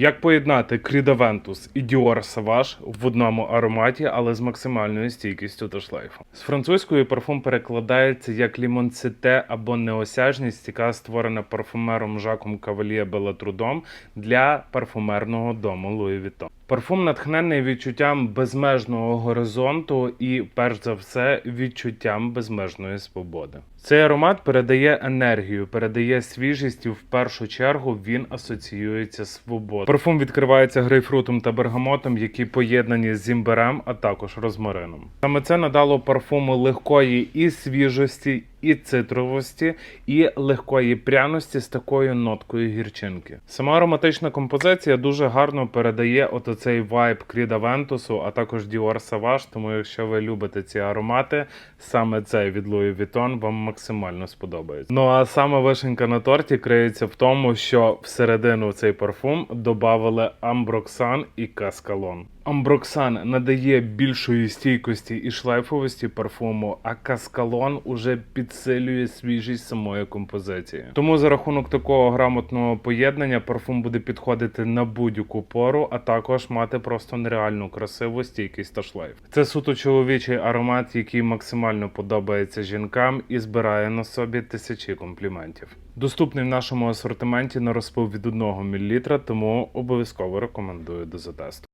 Як поєднати Крідавентус і Dior Sauvage в одному ароматі, але з максимальною стійкістю та шлейфом? З французької парфум перекладається як лімонците або неосяжність, яка створена парфумером Жаком Каваліє Белатрудом для парфумерного дому Луї Vuitton. Парфум натхнений відчуттям безмежного горизонту і, перш за все, відчуттям безмежної свободи. Цей аромат передає енергію, передає свіжість і в першу чергу він асоціюється з свободою. Парфум відкривається грейпфрутом та бергамотом, які поєднані з імбирем, а також розмарином. Саме це надало парфуму легкої і свіжості, і цитровості, і легкої пряності з такою ноткою гірчинки. Сама ароматична композиція дуже гарно передає от оцей вайб Кріда Вентусу, а також Dior Sauvage, тому якщо ви любите ці аромати, саме цей від Louis Vuitton вам максимально сподобається. Ну а саме вишенька на торті криється в тому, що всередину в цей парфум додавали амброксан і каскалон. Амброксан надає більшої стійкості і шлейфовості парфуму, а каскалон уже підсилює свіжість самої композиції. Тому за рахунок такого грамотного поєднання парфум буде підходити на будь-яку пору, а також мати просто нереальну красиву стійкість та шлейф. Це суто чоловічий аромат, який максимально подобається жінкам і збирає на собі тисячі компліментів. Доступний в нашому асортименті на розпил від 1 мл, тому обов'язково рекомендую до затесту.